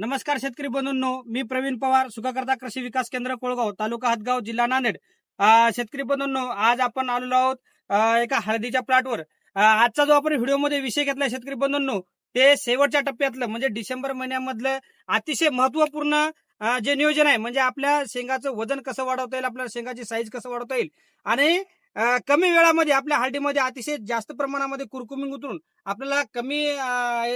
नमस्कार शेतकरी बंधूंनो मी प्रवीण पवार सुखाकर्ता कृषी विकास केंद्र कोळगाव तालुका हातगाव जिल्हा नांदेड. शेतकरी बंधूंनो आज आपण आलेलो आहोत एका हळदीच्या प्लॉटवर. आजचा जो आपण व्हिडिओमध्ये विषय घेतला शेतकरी बंधूंनो ते शेवटच्या टप्प्यातलं म्हणजे डिसेंबर महिन्यामधलं अतिशय महत्त्वपूर्ण जे नियोजन आहे म्हणजे आपल्या शेंगाचं वजन कसं वाढवता येईल आपल्या शेंगाची साईज कसं वाढवता येईल. आणि कमी वेळामध्ये आपल्या हळदीमध्ये अतिशय जास्त प्रमाणामध्ये कुरकुमिंग उतरून आपल्याला कमी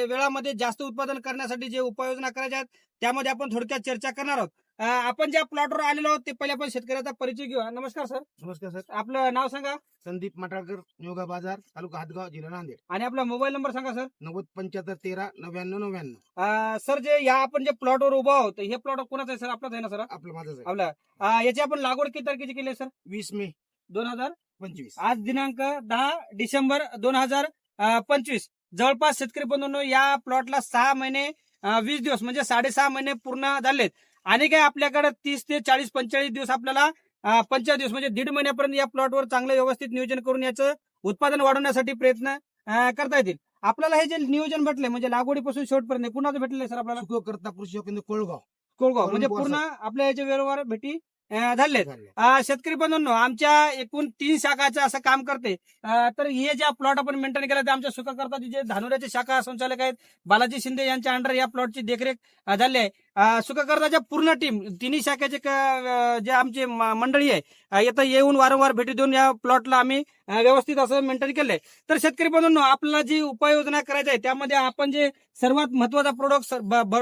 वेळामध्ये जास्त उत्पादन करण्यासाठी जे उपाययोजना करायच्या आहेत त्यामध्ये आपण थोडक्यात चर्चा करणार आहोत. आपण ज्या प्लॉटवर आलेलो आहोत ते पहिले आपण शेतकऱ्याचा परिचय घेऊया. नमस्कार सर. नमस्कार सर. आपलं नाव सांगा. संदीप मटाळकर योगा बाजार तालुका हातगाव जिल्हा नांदेड. आणि आपला मोबाईल नंबर सांगा सर. नव्वद पंच्याहत्तर तेरा नव्याण्णव नव्याण्णव. सर जे या आपण जे प्लॉटवर उभा आहोत हे प्लॉट कोणाचं आहे सर? आपलाच आहे ना सर? आपलं माझं आपलं. याची आपण लागवड किती तारखेची केली सर? वीस मे. दोन हजार? पंचवीस. आज दिनांक दहा डिसेंबर दोन हजार पंचवीस. जवळपास शेतकरी बंधूंनो या प्लॉटला सहा महिने वीस दिवस म्हणजे साडेसहा महिने पूर्ण झालेत. आणि काय आपल्याकडे तीस ते चाळीस पंचेचाळीस दिवस आपल्याला अं, पंचेचाळीस दिवस म्हणजे दीड महिन्यापर्यंत या प्लॉटवर चांगलं व्यवस्थित नियोजन करून याचं उत्पादन वाढवण्यासाठी प्रयत्न करता येतील. आपल्याला हे जे नियोजन भेटले म्हणजे लागवडीपासून शेवटपर्यंत कुणाचं भेटले सर आपल्याला? कोळगाव. कोळगाव. म्हणजे पूर्ण आपल्या याच्या व्यवहार भेटी अ, शेतकरी बंधूंनो आमच्या एकूण तीन शाखाचं असं काम करते. तर हे ज्या प्लॉट आपण मेंटेन केला ते आमच्या सुखकर्ताची जे धानुऱ्याचे शाखा संचालक आहेत. बालाजी शिंदे यांच्या अंडर या प्लॉटची देखरेख झाली आहे. सुखकर्ताच्या पूर्ण टीम तिन्ही शाखेचे जे आमची मंडळी आहे इथं येऊन वारंवार भेटी देऊन या प्लॉटला आम्ही व्यवस्थित असं मेंटेन केलंय. तर शेतकरी बंधूंनो आपल्याला जी उपाययोजना करायची आहे त्यामध्ये आपण जे सर्वात महत्त्वाचा प्रोडक्ट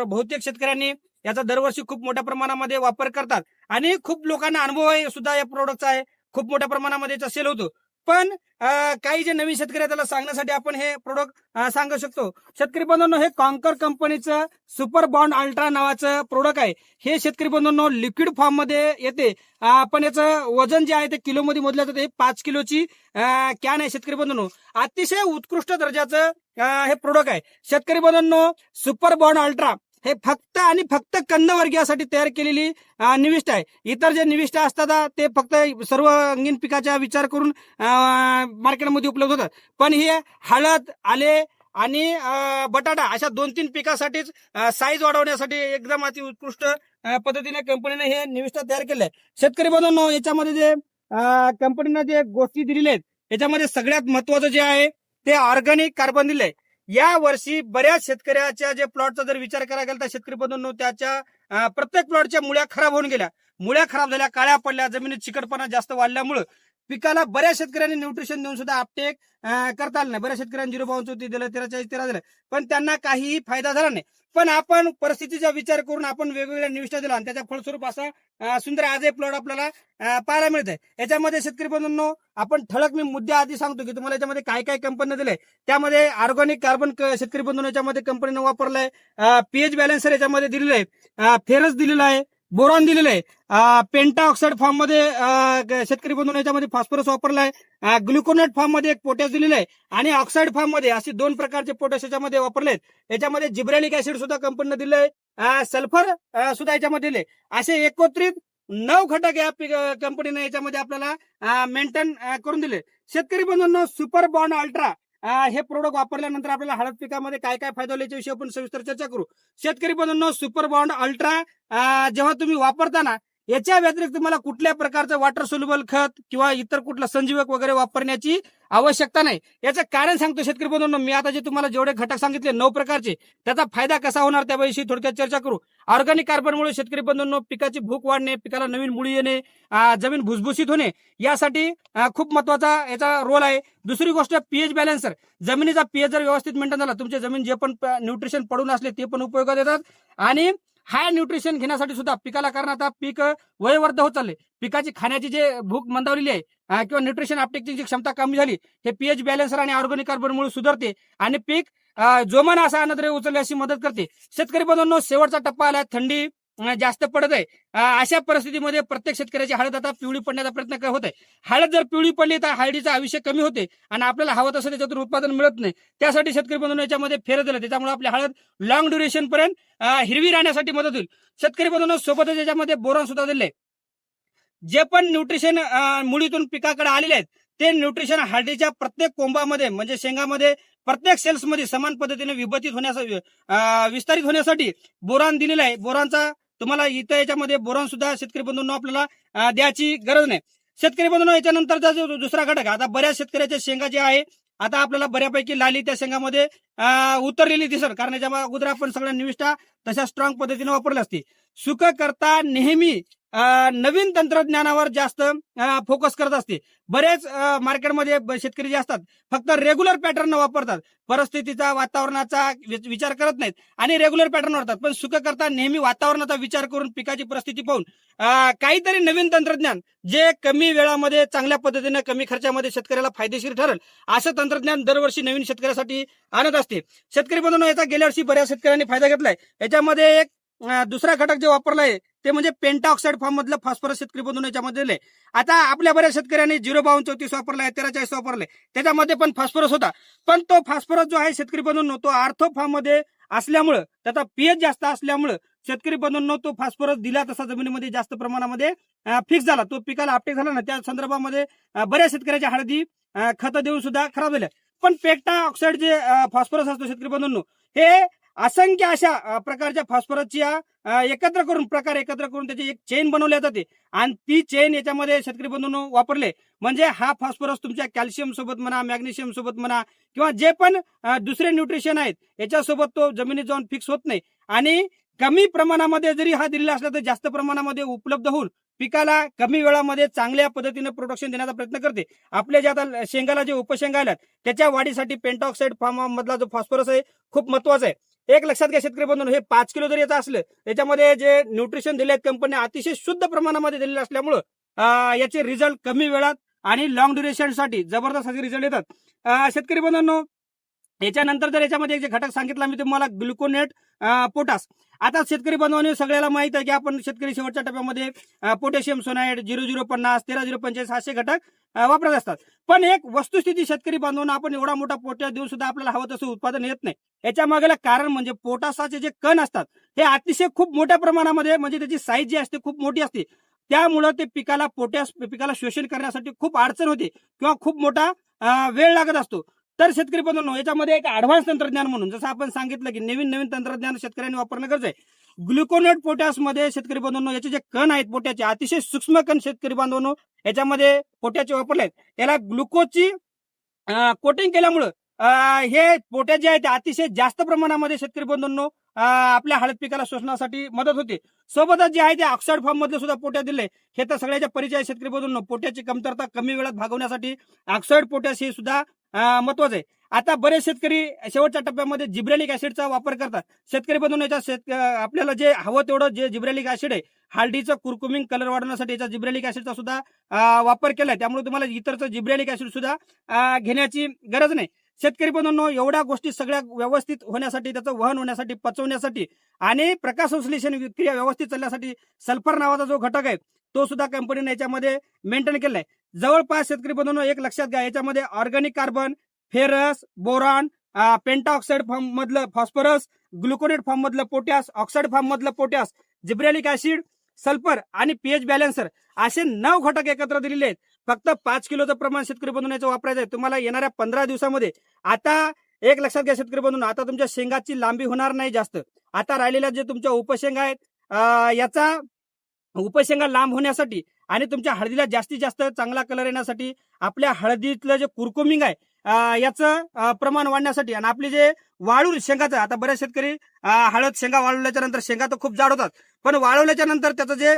बहुतेक शेतकऱ्यांनी याचा दरवर्षी खूप मोठ्या प्रमाणामध्ये वापर करतात. आणि खूप लोकांना अनुभव आहे सुद्धा या प्रोडक्टचा आहे. खूप मोठ्या प्रमाणामध्ये याचा सेल होतो. पण काही जे नवीन शेतकरी आहेत त्याला सांगण्यासाठी आपण हे प्रोडक्ट सांगू शकतो. शेतकरी बंधूंनो हे कॉन्कर कंपनीचं सुपर बॉन्ड अल्ट्रा नावाचं प्रोडक्ट आहे. हे शेतकरी बंधूंनो लिक्विड फॉर्ममध्ये येते. आपण पण याचं वजन जे आहे ते किलोमध्ये मोजलं जातं. हे पाच किलोची कॅन आहे शेतकरी बंधूंनो. अतिशय उत्कृष्ट दर्जाचं हे प्रोडक्ट आहे. शेतकरी बंधूंनो सुपर बॉन्ड अल्ट्रा हे फक्त आणि फक्त कंदवर्गीयासाठी तयार केलेली निविष्ट आहे. इतर जे निविष्ट असतात ते फक्त सर्व अंगीन पिकाचा विचार करून मार्केटमध्ये उपलब्ध होतात. पण हे हळद आले आणि बटाटा अशा दोन तीन पिकासाठीच साईज वाढवण्यासाठी एकदम अति उत्कृष्ट पद्धतीने कंपनीने हे निविष्ट तयार केले शेतकरी बनवून याच्यामध्ये जे कंपनीने जे गोष्टी दिलेल्या आहेत याच्यामध्ये सगळ्यात महत्वाचं जे आहे ते ऑर्गॅनिक कार्बन दिले या वर्षी बऱ्याच शेतकऱ्याच्या जे प्लॉटचा जर विचार करायला गेला तर शेतकरी बंधूंनो त्याच्या प्रत्येक प्लॉटच्या मुळ्या खराब होऊन गेल्या. मुळ्या खराब झाल्या काळ्या पडल्या जमिनीत चिकटपणा जास्त वाढल्यामुळं. पिकाला बऱ्याच शेतकऱ्यांनी न्यूट्रिशन देऊन सुद्धा अपटेक करता आलं नाही. बऱ्याच शेतकऱ्यांनी झिरो बावन चौथी दिलं तेरा चाळीस तेरा दिलं पण त्यांना काहीही फायदा झाला नाही. पण आपण परिस्थितीचा विचार करून आपण वेगवेगळ्या निविष्ठा दिला आणि त्याच्या फळस्वरूप असा सुंदर आजही प्लॉट आपल्याला पाहायला मिळत आहे याच्यामध्ये शेतकरी बंधूंनो आपण ठळक मी मुद्दे आधी सांगतो की तुम्हाला याच्यामध्ये काय काय कंपनी दिले त्यामध्ये ऑर्गॅनिक कार्बन शेतकरी बंधून याच्यामध्ये कंपनीनं वापरलाय. पीएच बॅलन्सर याच्यामध्ये दिलेलं आहे. फेरस दिलेलं आहे. बोरॉन दिलेलं आहे पेंटा ऑक्साईड फॉर्ममध्ये शेतकरी बंधून याच्यामध्ये फॉस्फरस वापरलाय. ग्लुकोनेट फॉर्ममध्ये एक पोटॅश दिलेलं आहे आणि ऑक्साईड फॉर्ममध्ये असे दोन प्रकारचे पोटॅश याच्यामध्ये वापरलेत. याच्यामध्ये जिब्रॅलिक ऍसिड सुद्धा कंपनीनं दिलंय. आहे सल्फर सुद्धा याच्यामध्ये दिले असे एकत्रित नऊ घटक या कंपनीने याच्यामध्ये आपल्याला मेंटेन करून दिले. शेतकरी बंधूंना सुपर बॉन्ड अल्ट्रा हे प्रोडक्ट वापरल्यानंतर आपल्याला हळद पिकामध्ये काय काय फायदा होईल याच्याविषयी आपण सविस्तर चर्चा करू. शेतकरी बंधूंनो सुपर बॉन्ड अल्ट्रा जेव्हा तुम्ही वापरताना याच्या व्यतिरिक्त तुम्हाला कुठल्या प्रकारचं वॉटर सोल्युबल खत किंवा इतर कुठलं संजीवक वगैरे वापरण्याची आवश्यकता नाही. याचं कारण सांगतो शेतकरी बंधूंनो. मी आता जे तुम्हाला जेवढे घटक सांगितले नऊ प्रकारचे त्याचा फायदा कसा होणार त्याविषयी थोडक्यात चर्चा करू. ऑर्गॅनिक कार्बनमुळे शेतकरी बंधूंनो पिकाची भूक वाढणे पिकाला नवीन मुळी येणे जमीन भुसभुशीत होणे यासाठी खूप महत्त्वाचा याचा रोल आहे. दुसरी गोष्ट पीएच बॅलन्सर जमिनीचा पीएच जर व्यवस्थित मेंटेन झाला तुमची जमीन जे पण न्यूट्रिशन पडून असले ते पण उपयोगात येतात. आणि हाय न्यूट्रिशन घेण्यासाठी सुद्धा पिकाला कारण आता पीक वयवर्ध होत चालले. पिकाची खाण्याची जे भूक मंदावलेली आहे किंवा न्यूट्रिशन अपटेकची जी क्षमता कमी झाली हे पीएच बॅलन्सर आणि ऑर्गॅनिक कार्बनमुळे सुधारते आणि पीक जोमान असा अनद्रे उचलण्याची मदत करते. शेतकरी बंधूंनो शेवटचा टप्पा आला थंडी जास्त पडत आहे. अशा परिस्थितीमध्ये प्रत्येक शेतकऱ्याची हळद आता पिवळी पडण्याचा प्रयत्न होत आहे हळद जर पिवळी पडली तर हळदीचं आयुष्य कमी होते आणि आपल्याला हवं तसं त्याच्यातून उत्पादन मिळत नाही. त्यासाठी शेतकरी बंधूंनो याच्यामध्ये फेरत दिलं त्याच्यामुळे आपली हळद लॉंग ड्युरेशन पर्यंत हिरवी राहण्यासाठी मदत होईल. शेतकरी बंधूंनो सोबतच याच्यामध्ये बोरॉन सुद्धा दिले जे पण न्यूट्रिशन मुळीतून पिकाकडे आलेले आहेत ते न्यूट्रिशन हळदीच्या प्रत्येक कोंबामध्ये म्हणजे शेंगामध्ये प्रत्येक सेल्समध्ये समान पद्धतीने विभजित होण्यासाठी विस्तारित होण्यासाठी बोरान दिलेला आहे. बोरांचा तुम्हाला इथं याच्यामध्ये बोरान सुद्धा शेतकरी बंधूंना आपल्याला द्यायची गरज नाही. शेतकरी बंधूंना याच्यानंतरचा जो दुसरा घटक आता बऱ्याच शेतकऱ्याच्या शेंगा जे आहे आता आपल्याला बऱ्यापैकी लाली त्या शेंगामध्ये उतरलेली दिसत. कारण याच्या अगोदर आपण सगळ्या निविष्ठा तशा स्ट्रॉंग पद्धतीने वापरल्या असते सुख करता नेहमी नवीन तंत्रज्ञानावर जास्त फोकस करत असते. बरेच मार्केटमध्ये शेतकरी जे असतात फक्त रेग्युलर पॅटर्न वापरतात. परिस्थितीचा वातावरणाचा विचार करत नाहीत आणि रेग्युलर पॅटर्न वापरतात पण सुख करता नेहमी वातावरणाचा विचार करून पिकाची परिस्थिती पाहून काहीतरी नवीन तंत्रज्ञान जे कमी वेळामध्ये चांगल्या पद्धतीने कमी खर्चामध्ये शेतकऱ्याला फायदेशीर ठरेल असं तंत्रज्ञान दरवर्षी नवीन शेतकऱ्यासाठी आणत असते. शेतकरी बंधूंनो याचा गेल्या वर्षी बऱ्याच शेतकऱ्यांनी फायदा घेतलाय. याच्यामध्ये एक दुसरा घटक जे वापरला आहे ते म्हणजे पेंटा ऑक्साईड फॉर्म मधलं फॉस्फरस शेतकरी बंधून याच्यामध्ये दिले आता आपल्या बऱ्याच शेतकऱ्यांनी झिरो बावन्न चौतीस वापरलाय तेरा चाळीस वापरले त्याच्यामध्ये पण फॉस्फरस होता. पण तो फॉस्फरस जो आहे शेतकरी बंधून तो आर्थो फॉर्ममध्ये असल्यामुळं त्याचा पीएच जास्त असल्यामुळं शेतकरी बंधूंनो तो फॉस्फरस दिला तसा जमिनीमध्ये जास्त प्रमाणामध्ये फिक्स झाला. तो पिकाला आपटेक झाला ना त्या संदर्भामध्ये बऱ्याच शेतकऱ्याच्या हळदी खत खतं देऊन सुद्धा खराब झाल्या. पण पेक्टा ऑक्साईड जे फॉस्फरस असतो शेतकरी बंधूंनो हे असंख्य अशा प्रकारच्या फॉस्फरसच्या एकत्र करून प्रकार एकत्र करून त्याची एक चेन बनवल्या जाते. आणि ती चेन याच्यामध्ये शेतकरी बंधून वापरले. म्हणजे हा फॉस्फरस तुमच्या कॅल्शियम सोबत म्हणा मॅग्नेशियम सोबत म्हणा किंवा जे पण दुसरे न्यूट्रिशन आहेत याच्यासोबत तो जमिनीत जाऊन फिक्स होत नाही. आणि कमी प्रमाणामध्ये जरी हा दिलेला असला तर जास्त प्रमाणामध्ये उपलब्ध होऊन पिकाला कमी वेळामध्ये चांगल्या पद्धतीने प्रोडक्शन देण्याचा प्रयत्न करते. आपल्या जे आता शेंगाला जे उपशेंगा आल्यात त्याच्या वाढीसाठी पेंटॉक्साईड फॉर्म मधला जो फॉस्फरस आहे खूप महत्त्वाचा आहे. एक लक्षात घ्या शेतकरी बंधून हे पाच किलो जरी याचं असलं त्याच्यामध्ये जे न्यूट्रिशन दिले आहेत कंपनी अतिशय शुद्ध प्रमाणामध्ये दिलेले असल्यामुळं याचे रिझल्ट कमी वेळात आणि लॉंग ड्युरेशनसाठी जबरदस्त असे रिझल्ट येतात. शेतकरी बंधूंनो याच्यानंतर जर याच्यामध्ये एक जे घटक सांगितला मी तुम्हाला ग्लुकोनेट पोटास. आता शेतकरी बांधवांनी सगळ्याला माहीत आहे की आपण शेतकरी शेवटच्या टप्प्यामध्ये पोटॅशियम सोनाईड झिरो झिरो पन्नास तेरा झिरो पंचेचाळीस असे घटक वापरत असतात. पण एक वस्तुस्थिती शेतकरी बांधवांना आपण एवढा मोठा पोट्या देऊन सुद्धा आपल्याला हवं तसं उत्पादन येत नाही. याच्या मागेला कारण म्हणजे पोटासाचे जे कण असतात हे अतिशय खूप मोठ्या प्रमाणामध्ये म्हणजे त्याची साईज जी असते खूप मोठी असते. त्यामुळं ते पिकाला पोटॅस पिकाला शोषण करण्यासाठी खूप अडचण होते किंवा खूप मोठा वेळ लागत असतो. तर शेतकरी बंधूंनो याच्यामध्ये एक ऍडव्हान्स तंत्रज्ञान म्हणून जसं आपण सांगितलं की नवीन नवीन तंत्रज्ञान शेतकऱ्यांनी वापरणं गरज आहे. ग्लुकोनेटमध्ये शेतकरी बंधूंनो याचे जे कण आहेत पोट्याचे अतिशय सूक्ष्म कण शेतकरी बांधवांनो याच्यामध्ये पोट्याचे वापरले आहेत. याला ग्लुकोजची कोटिंग केल्यामुळं हे पोट्या जे आहेत ते अतिशय जास्त प्रमाणामध्ये शेतकरी बंधूंनो आपल्या हळद पिकाला शोषण्यासाठी मदत होते. सोबतच जे आहे ते ऑक्साईड फॉर्म मधले सुद्धा पोट्या दिले. हे तर सगळ्याच्या परिचय शेतकरी बंधूंनो. पोट्याची कमतरता कमी वेळात भागवण्यासाठी ऑक्साईड पोटॅश हे सुद्धा महत्वाचं आहे. आता बरेच शेतकरी शेवटच्या टप्प्यामध्ये जिब्रेलिक ऍसिडचा वापर करतात. शेतकरी बनवून याच्या शेत आपल्याला जे हवं तेवढं जे जिब्रेलिक ऍसिड आहे हळदीचं कुरकुमिंग कलर वाढवण्यासाठी याचा जिब्रेलिक ऍसिडचा सुद्धा वापर केलाय. त्यामुळे तुम्हाला इतरचं जिब्रेलिक ऍसिड सुद्धा घेण्याची गरज नाही. शेतकरी बंधूंनो एवढ्या गोष्टी सगळ्या व्यवस्थित होण्यासाठी त्याचं वहन होण्यासाठी पचवण्यासाठी आणि प्रकाश संश्लेषण क्रिया व्यवस्थित चालण्यासाठी सल्फर नावाचा जो घटक आहे तो सुद्धा कंपनीने याच्यामध्ये मेंटेन केलाय. जवळपास शेतकरी बंधूंनो एक लक्षात घ्या याच्यामध्ये organic carbon ferrous boron penta oxide form मधलं फॉस्फरस ग्लुकोनेट फॉर्म मधलं पोटॅश ऑक्साईड फॉर्म मधलं पोटॅश जिब्रेलिक ऍसिड सल्फर आणि पीएच बॅलन्सर असे नऊ घटक एकत्र दिलेले आहेत. फक्त पाच किलोचं प्रमाण शेतकरी बनवण्याचं वापरायचं आहे तुम्हाला येणाऱ्या पंधरा दिवसामध्ये आता एक लक्षात घ्या शेतकरी बनवून आता तुमच्या शेंगाची लांबी होणार नाही जास्त. आता राहिलेल्या जे तुमच्या उपशेंगा आहेत याचा उपशेंगा लांब होण्यासाठी आणि तुमच्या हळदीला जास्तीत जास्त चांगला कलर येण्यासाठी आपल्या हळदीतलं जे कुरकुमिंग आहे याचं प्रमाण वाढण्यासाठी आणि आपली जे वाळू शेंगाचं आता बऱ्याच शेतकरी हळद शेंगा वाळवल्याच्या नंतर शेंगा तर खूप जाड होतात. पण वाळवल्याच्या नंतर त्याचं जे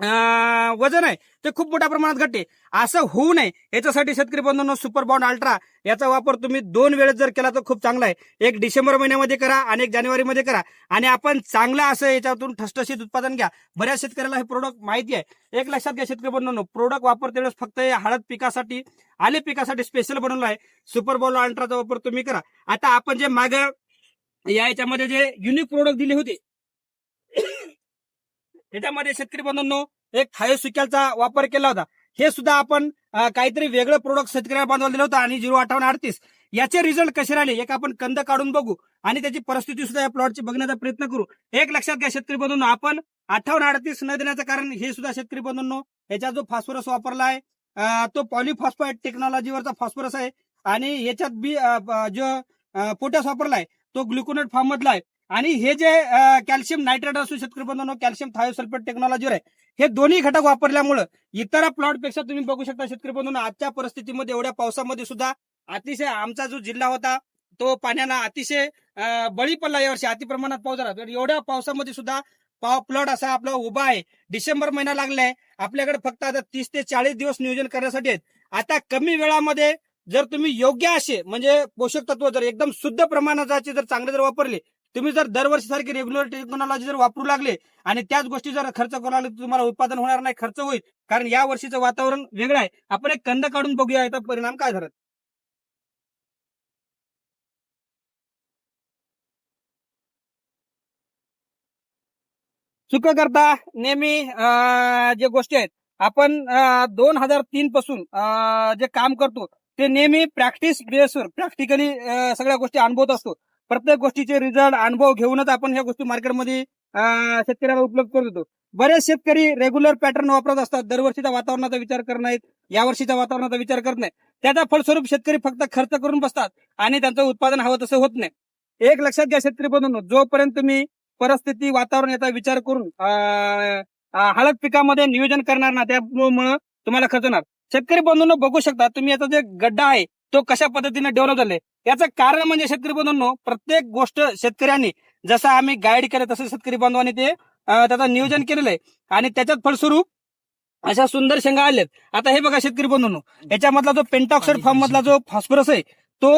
वजन आहे ते खूप मोठ्या प्रमाणात घटते. असं होऊ नये याच्यासाठी शेतकरी बंधूंनो सुपर बॉन्ड अल्ट्रा याचा वापर तुम्ही दोन वेळेस जर केला तर खूप चांगला आहे. एक डिसेंबर महिन्यामध्ये करा आणि एक जानेवारीमध्ये करा. आणि आपण चांगलं असं याच्यातून ठसठशीत उत्पादन घ्या. बऱ्याच शेतकऱ्याला हे प्रोडक्ट माहिती आहे. एक लक्षात घ्या शेतकरी बंधूंनो प्रोडक्ट वापरते वेळेस फक्त हे हळद पिकासाठी आले पिकासाठी स्पेशल बनवलं आहे. सुपर बॉल अल्ट्राचा वापर तुम्ही करा. आता आपण जे माग या याच्यामध्ये जे युनिक प्रोडक्ट दिले होते त्याच्यामध्ये शेतकरी बंधूंनो एक थायोसिकलचा वापर केला होता. हे सुद्धा आपण काहीतरी वेगळं प्रोडक्ट शेतकऱ्याला बांधवलं दिलं होतं आणि झिरो अठ्ठावन्न अडतीस. याचे रिझल्ट कसे राहिले एक आपण कंद काढून बघू आणि त्याची परिस्थिती सुद्धा या प्लॉटची बघण्याचा प्रयत्न करू. एक लक्षात घ्या शेतकरी बंधूंनो आपण अठ्ठावन्न अडतीस न देण्याचं कारण हे सुद्धा शेतकरी बंधूंनो याचा जो फॉस्फरस वापरला आहे तो पॉलिफॉस्फाईड टेक्नॉलॉजीवरचा फॉस्फरस आहे आणि याच्यात बी जो पोटॅस वापरला आहे तो ग्लुकोनेट फॉर्म मधला आहे. आणि हे जे कॅल्शियम नायट्रेट असू शेतकरी बंधूंनो कॅल्शियम थायोसल्फेट टेक्नॉलॉजीवर आहे. हे दोन्ही घटक वापरल्यामुळं इतर प्लॉटपेक्षा तुम्ही बघू शकता शेतकरी बंधूंनो आजच्या परिस्थितीमध्ये एवढ्या पावसामध्ये सुद्धा अतिशय आमचा जो जिल्हा होता तो पाण्याला अतिशय बळी पडला यावर्षी अति प्रमाणात पाऊस झाला. तर एवढ्या पावसामध्ये सुद्धा पाव प्लॉट असा आपला उभा आहे. डिसेंबर महिना लागलाय. आपल्याकडे फक्त आता तीस ते चाळीस दिवस नियोजन करण्यासाठी आहेत. आता कमी वेळामध्ये जर तुम्ही योग्य असे म्हणजे पोषक तत्व जर एकदम शुद्ध प्रमाणाचे जर चांगले जर वापरले तुम्ही जर दरवर्षी सारखी रेग्युलर टेक्नॉलॉजी जर वापरू लागले आणि त्याच गोष्टी जर खर्च करू लागले तुम्हाला उत्पादन होणार नाही खर्च होईल. कारण या वर्षीचं वातावरण वेगळं आहे. आपण एक कंद काढून बघूया याचा परिणाम काय झाला? चुक करता नेहमी अं, जे गोष्टी आहेत आपण दोन हजार तीन पासून जे काम करतो ते नेहमी प्रॅक्टिस बेसवर प्रॅक्टिकली सगळ्या गोष्टी अनुभवत असतो. प्रत्येक गोष्टीचे रिझल्ट अनुभव घेऊनच आपण ह्या गोष्टी मार्केटमध्ये शेतकऱ्याला उपलब्ध करून देतो. बरेच शेतकरी रेग्युलर पॅटर्न वापरत असतात. दरवर्षीच्या वातावरणाचा विचार करत नाहीत. या वर्षीच्या वातावरणाचा विचार करत नाही त्याचा फलस्वरूप शेतकरी फक्त खर्च करून बसतात आणि त्यांचं उत्पादन हवं तसं होत नाही. एक लक्षात घ्या शेतकरी बनवून जोपर्यंत तुम्ही परिस्थिती वातावरण याचा विचार करून हळद पिकामध्ये नियोजन करणार ना त्यामुळे तुम्हाला खर्च होणार. शेतकरी बंधूंना बघू शकता तुम्ही याचा जे गड्डा आहे तो कशा पद्धतीने डेव्हलप झालाय? याचं कारण म्हणजे शेतकरी बंधूंनो प्रत्येक गोष्ट शेतकऱ्यांनी जसं आम्ही गाईड केलं तसं शेतकरी बांधवांनी ते त्याचं नियोजन केलेलं आहे. आणि त्याच्यात फलस्वरूप अशा सुंदर शेंगा आल्यात आता हे बघा शेतकरी बंधूंनो याच्यामधला जो पेंटॉक्साइड फॉर्म मधला जो फॉस्फरस आहे तो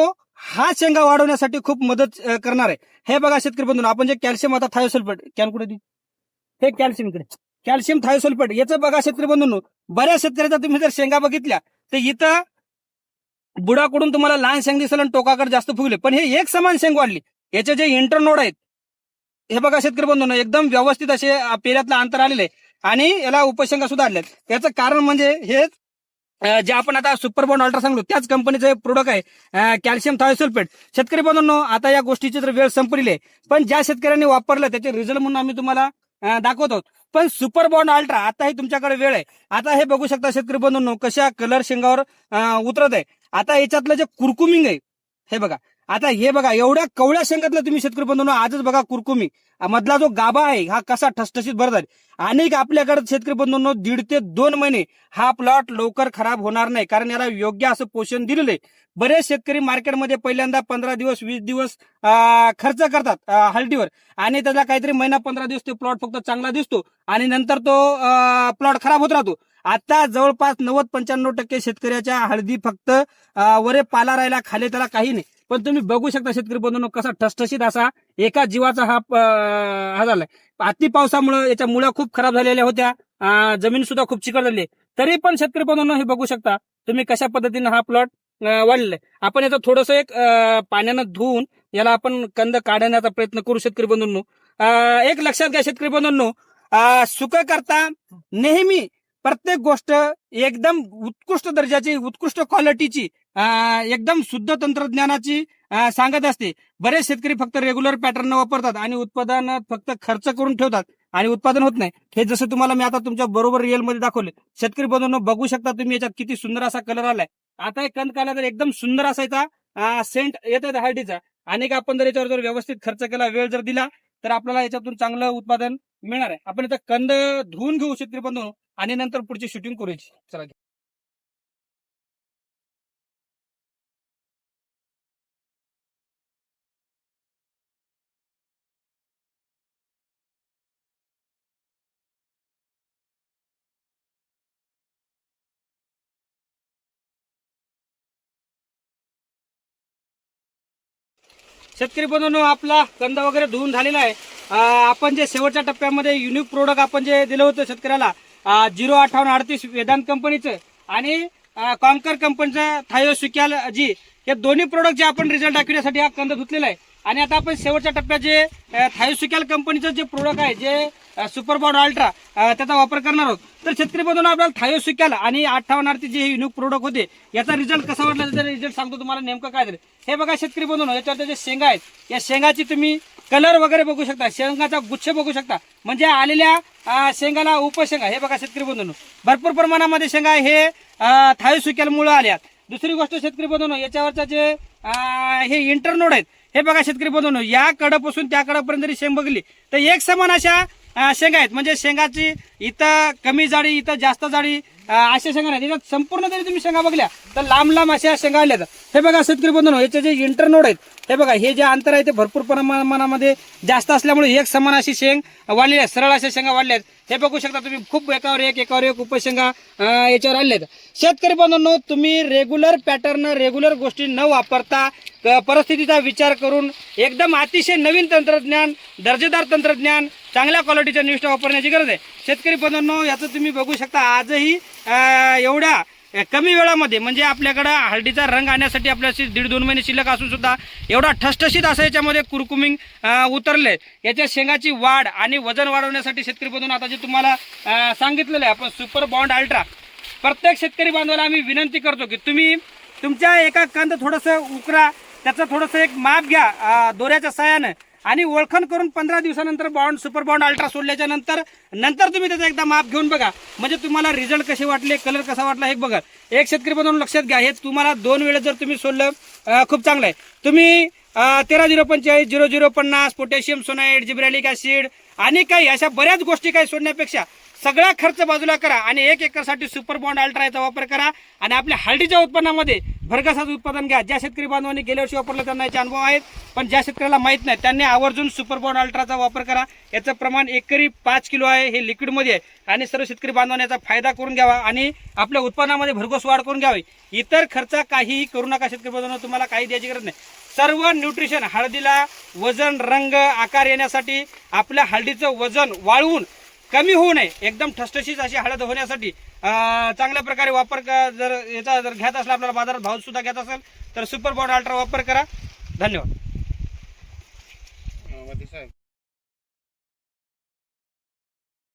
हा शेंगा वाढवण्यासाठी खूप मदत करणार आहे. हे बघा शेतकरी बंधूंनो आपण जे कॅल्शियम आता थायोसल्फेट कॅन कुठे दी? हे कॅल्शियम इकडे. कॅल्शियम थायोसल्फेट याचं बघा शेतकरी बंधूंनो बऱ्याच शेतकऱ्याचा तुम्ही जर शेंगा बघितल्या तर इथं बुडाकडून तुम्हाला लहान शेंग दिसेल आणि टोकाकडे जास्त फुगले. पण हे एक समान शेंग वाढली. याचे जे इंटरनोड आहेत हे बघा शेतकरी बंधून एकदम व्यवस्थित असे पेऱ्यातलं अंतर आलेले आणि याला उपशंगा सुद्धा आलेल्या याचं कारण म्हणजे हे जे आपण आता सुपर बॉन्ड अल्ट्रा सांगलो त्याच कंपनीचं प्रोडक्ट आहे कॅल्शियम थायसल्फेट. शेतकरी बंधूंनो आता या गोष्टीची तर वेळ संपलेली आहे. पण ज्या शेतकऱ्यांनी वापरलं त्याचे रिझल्ट म्हणून आम्ही तुम्हाला दाखवतो दाखवत आहोत. पण सुपर बॉन्ड अल्ट्रा आता ही तुमच्याकडे वेळ आहे. आता हे बघू शकता शेतकरी बंधूंनो कशा कलर शेंगावर उतरत आहे. आता याच्यातलं जे कुरकुमिंग आहे हे बघा आता हे बघा एवढ्या कवळ्या शेंगातलं तुम्ही शेतकरी बंधूंनो आजच बघा कुरकुमी. मधला जो गाभा आहे हा कसा ठसठशीत भरत आहे अनेक आपल्याकडे शेतकरी बंधूंनो दीड ते दोन महिने हा प्लॉट लवकर खराब होणार नाही कारण याला योग्य असं पोषण दिलेलं आहे. बरेच शेतकरी मार्केटमध्ये पहिल्यांदा पंधरा दिवस वीस दिवस खर्च करतात हळदीवर. आणि त्याला काहीतरी महिना पंधरा दिवस तो प्लॉट फक्त चांगला दिसतो आणि नंतर तो प्लॉट खराब होत राहतो. आता जवळपास नव्वद पंच्याण्णव टक्के शेतकऱ्याच्या हळदी फक्त वरे पाला राहिला खाली त्याला काही नाही. पण तुम्ही बघू शकता शेतकरी बंधूंनो कसा ठसठशीत असा एका जीवाचा हा हा झालाय. अति पावसामुळे याच्या मुळ्या खूप खराब झालेल्या होत्या. जमीन सुद्धा खूप चिकट झाली तरी पण शेतकरी बंधूंनो हे बघू शकता तुम्ही कशा पद्धतीने हा प्लॉट वाढलेला आहे. आपण याचं थोडस एक पाण्यानं धुवून याला आपण कंद काढण्याचा प्रयत्न करू शेतकरी बंधूंनो. एक लक्षात घ्या शेतकरी बंधूंनो सुख करता नेहमी प्रत्येक गोष्ट एकदम उत्कृष्ट दर्जाची उत्कृष्ट क्वालिटीची एकदम शुद्ध तंत्रज्ञानाची सांगत असते. बरेच शेतकरी फक्त रेग्युलर पॅटर्न वापरतात आणि उत्पादन फक्त खर्च करून ठेवतात आणि उत्पादन होत नाही. हे जसं तुम्हाला मी आता तुमच्या बरोबर रिअलमध्ये दाखवले. शेतकरी बंधून बघू शकता तुम्ही याच्यात किती सुंदर असा कलर आलाय. आता हे कंद काला तर एकदम सुंदर असायचा सेंट येत आहे हळदीचा. आणि आपण जर याच्यावर जर व्यवस्थित खर्च केला वेळ जर दिला तर आपल्याला याच्यातून चांगलं उत्पादन मिळणार आहे. आपण इथं कंद धुवून घेऊ शेतकरी बंधू आणि नंतर पुढची शूटिंग करूची चला शेतकरी बंधूंनो आपला कंद वगैरे धुवून झालेला आहे. आपण जे शेवटच्या टप्प्यामध्ये युनिक प्रोडक्ट आपण जे दिलं होतं शेतकऱ्याला झिरो अठ्ठावन्न अडतीस वेदांत कंपनीचं आणि कॉन्कर कंपनीचं थायो सुक्याल जी हे दोन्ही प्रोडक्ट जे आपण रिझल्ट दाखवण्यासाठी हा कंद धुतलेला आहे. आणि आता आपण शेवटच्या टप्प्यात जे थायो सुक्याल कंपनीचं जे प्रोडक्ट आहे जे सुपर बॉड अल्ट्रा त्याचा वापर करणार आहोत. तर शेतकरी बंधून आपल्याला थायो सुक्याल आणि अठ्ठावन्न आरती जे युनिक प्रोडक्ट होते याचा रिझल्ट कसा वाटला? त्याचा रिझल्ट सांगतो तुम्हाला नेमकं काय झालं? हे बघा शेतकरी बंधून याच्यावर जे शेंगा आहेत. या शेंगाची तुम्ही कलर वगैरे बघू शकता. शेंगाचा गुच्छ बघू शकता. म्हणजे आलेल्या शेंगाला उपशेंगा हे बघा शेतकरी बंधून भरपूर प्रमाणामध्ये शेंगा हे थायो सुक्यालमुळे आल्यात दुसरी गोष्ट शेतकरी बंधून याच्यावरचा जे हे इंटरनोड आहेत हे बघा शेतकरी बंधून या कडापासून त्या कडापर्यंत जरी शेंग बघली तर एक समान अशा शेंगा आहेत. म्हणजे शेंगाची इथं कमी जाडी इथं जास्त जाडी अशा शेंगा नाही. त्याच्यात संपूर्ण जरी तुम्ही शेंगा बघल्या तर लांब लांब अशा शेंगा आल्या हे बघा शेतकरी बंधूंनो याचे जे इंटरनोड आहेत हे बघा हे जे अंतर आहे ते भरपूर प्रमाणामध्ये जास्त असल्यामुळे एक समान अशी शेंग वाढलेली आहे. सरळ अशा शेंगा वाढल्या आहेत. हे बघू शकता तुम्ही खूप एकावर एक एकावर एक उपशेंगा याच्यावर आलेल्या आहेत. शेतकरी बंधूंनो तुम्ही रेग्युलर पॅटर्न रेग्युलर गोष्टी न वापरता परिस्थितीचा विचार करून एकदम अतिशय नवीन तंत्रज्ञान दर्जेदार तंत्रज्ञान चांगल्या क्वालिटीच्या निविष्ठा वापरण्याची गरज आहे. शेतकरी बंधूंनो याचं तुम्ही बघू शकता. आजही एवढ्या कमी वेळामध्ये म्हणजे आपल्याकडं हळदीचा रंग आणण्यासाठी आपल्याशी दीड दोन महिने शिल्लक असून सुद्धा एवढा ठसठशीत असं याच्यामध्ये कुरकुमिंग उतरले. याच्या शेंगाची वाढ आणि वजन वाढवण्यासाठी शेतकरी बंधून आता जे तुम्हाला सांगितलेलं आहे आपण सुपर बॉन्ड अल्ट्रा. प्रत्येक शेतकरी बांधवाला आम्ही विनंती करतो की तुम्ही तुमच्या एका कंद थोडंसं उकरा त्याचं थोडंसं एक माप घ्या दोऱ्याच्या सहाय्यानं आणि ओळखण करून पंधरा दिवसानंतर बॉन्ड सुपर बॉन्ड अल्ट्रा सोडल्याच्या नंतर नंतर तुम्ही त्याचा एकदा माप घेऊन बघा. म्हणजे तुम्हाला रिझल्ट कसे वाटले कलर कसा वाटला हे बघा. एक शेतकरी बनवून लक्षात घ्या. हे तुम्हाला दोन वेळेस जर तुम्ही सोडलं खूप चांगलं आहे. तुम्ही तेरा झिरो पंचेचाळीस झिरो झिरो पन्नास पोटॅशियम सोनाईड जिब्रॅलिक ॲसिड आणि काही अशा बऱ्याच गोष्टी काही सोडण्यापेक्षा सगळा खर्च बाजूला करा आणि एक एकरसाठी सुपर बॉन्ड अल्ट्रा याचा वापर करा आणि आपल्या हळदीच्या उत्पन्नामध्ये भरघासाचं उत्पादन घ्या. ज्या शेतकरी बांधवांनी गेल्या वर्षी वापरलं त्यांना याचे अनुभव आहेत पण ज्या शेतकऱ्याला माहीत नाही त्यांनी आवर्जून सुपर बॉन्ड अल्ट्राचा वापर करा. याचं प्रमाण एकरी पाच किलो आहे हे लिक्विडमध्ये आहे. आणि सर्व शेतकरी बांधवांनी याचा फायदा करून घ्यावा आणि आपल्या उत्पन्नामध्ये भरघोस वाढ करून घ्यावी. इतर खर्च काहीही करू नका शेतकरी बांधवांना तुम्हाला काही द्यायची गरज नाही. सर्व न्यूट्रिशन हळदीला वजन रंग आकार येण्यासाठी आपल्या हळदीचं वजन वाळवून कमी होऊ नये. एकदम ठसठशीच अशी हळद होण्यासाठी चांगल्या प्रकारे वापर क- जर याचा जर घ्यात असला आपल्याला बाजारात भाव सुद्धा घेत असेल तर सुपर बॉन्ड अल्ट्रा वापर करा. धन्यवाद. साहेब.